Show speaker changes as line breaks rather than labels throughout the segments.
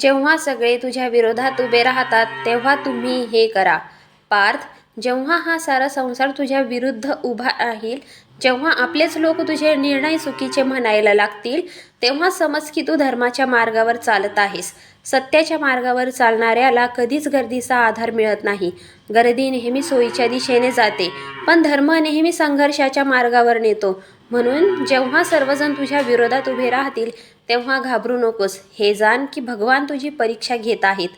जेव्हा सगळे तुझ्या विरोधात उभे राहतात तेव्हा तुम्ही हे करा. पार्थ जेव्हा हा सारा संसार तुझ्या विरुद्ध उभा राहील जेव्हा आपलेच लोक तुझे निर्णय चुकीचे म्हणायला लागतील तेव्हा समज की तू धर्माच्या मार्गावर चालत आहेस. सत्याच्या मार्गावर चालणाऱ्याला कधीच गर्दीचा आधार मिळत नाही. गर्दी नेहमी सोयीच्या दिशेने जाते पण धर्म नेहमी संघर्षाच्या मार्गावर नेतो. म्हणून जेव्हा सर्वजण तुझ्या विरोधात उभे राहतील तेव्हा घाबरू नकोस. हे जाण की भगवान तुझी परीक्षा घेत आहेत.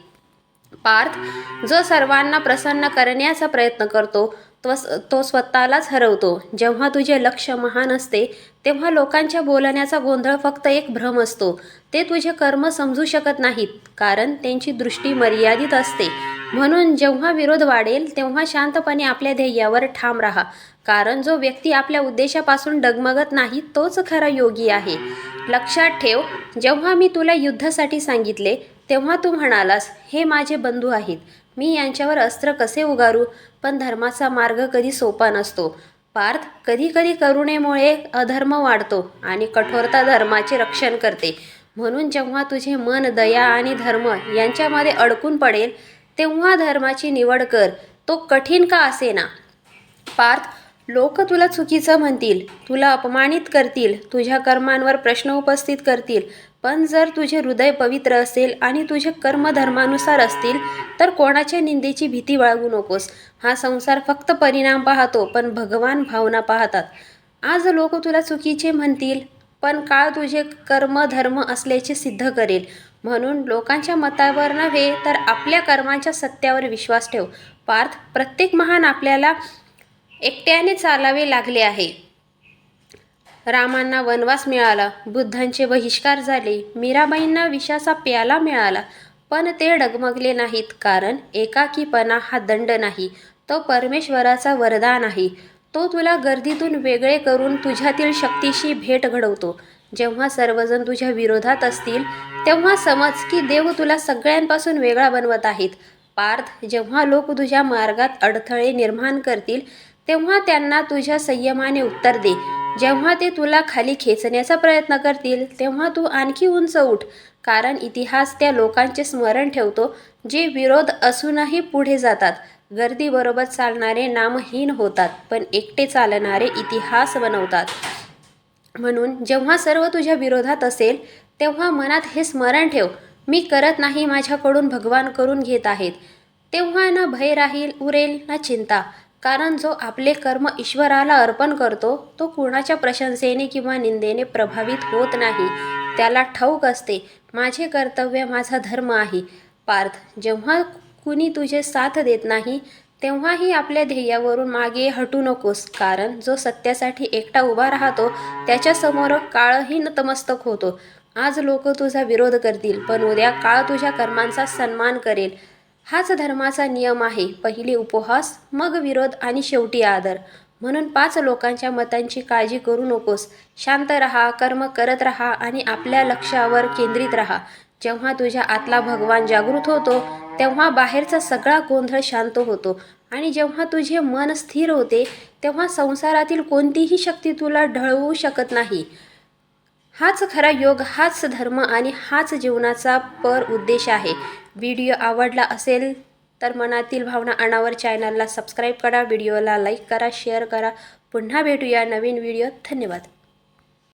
पार्थ जो सर्वांना प्रसन्न करण्याचा प्रयत्न करतो तो तो स्वतःलाच हरवतो. जेव्हा तुझे लक्ष महान असते तेव्हा लोकांच्या बोलण्याचा गोंधळ फक्त एक भ्रम असतो. ते तुझे कर्म समजू शकत नाहीत कारण त्यांची दृष्टी मर्यादित असते. म्हणून जेव्हा विरोध वाढेल तेव्हा शांतपणे आपल्या ध्येयावर ठाम राहा. कारण जो व्यक्ती आपल्या उद्देशापासून डगमगत नाही तोच खरा योगी आहे. लक्षात ठेव जेव्हा मी तुला युद्धासाठी सांगितले तेव्हा तू म्हणालास हे माझे बंधू आहेत मी यांच्यावर अस्त्र कसे उगारू? पण धर्माचा मार्ग कधी सोपा नसतो. पार्थ कधी कधी करुणेमुळे अधर्म वाढतो आणि कठोरता धर्माचे रक्षण करते. म्हणून जेव्हा तुझे मन दया आणि धर्म यांच्यामध्ये अडकून पडेल तेव्हा धर्माची निवड कर. तो कठीण का असेना? पार्थ लोक तुला चुकीचं म्हणतील तुला अपमानित करतील तुझ्या कर्मांवर प्रश्न उपस्थित करतील. पण जर तुझे हृदय पवित्र असेल आणि तुझे कर्म धर्मानुसार असतील तर कोणाच्या निंदेची भीती बाळगू नकोस. हा संसार फक्त परिणाम पाहतो पण भगवान भावना पाहतात. आज लोक तुला चुकीचे म्हणतील पण काळ तुझे कर्म धर्म असल्याचे सिद्ध करेल? म्हणून लोकांच्या मतावर नव्हे तर आपल्या कर्मांच्या सत्यावर विश्वास ठेव. पार्थ प्रत्येक महान आपल्याला एकट्याने चालावे लागले आहे. रामांना वनवास मिळाला. बुद्धांचे बहिष्कार झाले. मीराबाईंना विषाचा प्याला मिळाला. पण ते डगमगले नाहीत कारण एकाकीपणा हा दंड नाही. तो परमेश्वराचा वरदान आहे. तो तुला गर्दीतून वेगळे करून तुझ्यातील शक्तीशी भेट घडवतो. जेव्हा सर्वजण तुझ्या विरोधात असतील तेव्हा समज की देव तुला सगळ्यांपासून वेगळा बनवत आहेत. पार्थ जेव्हा लोक तुझ्या मार्गात अडथळे निर्माण करतील तेव्हा त्यांना तुझ्या संयमाने उत्तर दे. जेव्हा ते तुला खाली खेचण्याचा प्रयत्न करतील तेव्हा तू आणखी उंच उठ. कारण इतिहास त्या लोकांचे स्मरण ठेवतो जे विरोध असूनही पुढे जातात. गर्दीबरोबर चालणारे नामहीन होतात पण एकटे चालणारे इतिहास बनवतात. म्हणून जेव्हा सर्व तुझ्या विरोधात असेल तेव्हा मनात हे स्मरण ठेव. मी करत नाही माझ्याकडून भगवान करून घेत आहेत. तेव्हा ना भय राहील उरेल ना चिंता. कारण जो आपले कर्म ईश्वराला अर्पण करतो तो कुणाच्या प्रशंसेने किंवा निंदेने प्रभावित होत नाही. त्याला ठाऊक असते माझे कर्तव्य माझा धर्म आहे. पार्थ जेव्हा कुणी तुझे साथ देत नाही तेव्हाही आपल्या ध्येयावरून मागे हटू नकोस. कारण जो सत्यासाठी एकटा उभा राहतो त्याच्यासमोर काळही नतमस्तक होतो. आज लोक तुझा विरोध करतील पण उद्या काळ तुझ्या कर्मांचा सन्मान करेल. हाच धर्माचा नियम आहे. पहिले उपहास मग विरोध आणि शेवटी आदर. म्हणून पाच लोकांच्या मतांची काळजी करू नकोस. शांत रहा कर्म करत रहा आणि आपल्या लक्षावर केंद्रित रहा. जेव्हा तुझ्या आतला भगवान जागृत होतो तेव्हा बाहेरचा सगळा गोंधळ शांत होतो. आणि जेव्हा तुझे मन स्थिर होते तेव्हा संसारातील कोणतीही शक्ती तुला ढळवू शकत नाही. हाच खरा योग हाच धर्म आणि हाच जीवनाचा पर उद्देश आहे. व्हिडिओ आवडला असेल तर मनातील भावना अनावर चॅनलला सबस्क्राईब करा. व्हिडिओला लाईक करा शेअर करा. पुन्हा भेटूया नवीन व्हिडिओ धन्यवाद.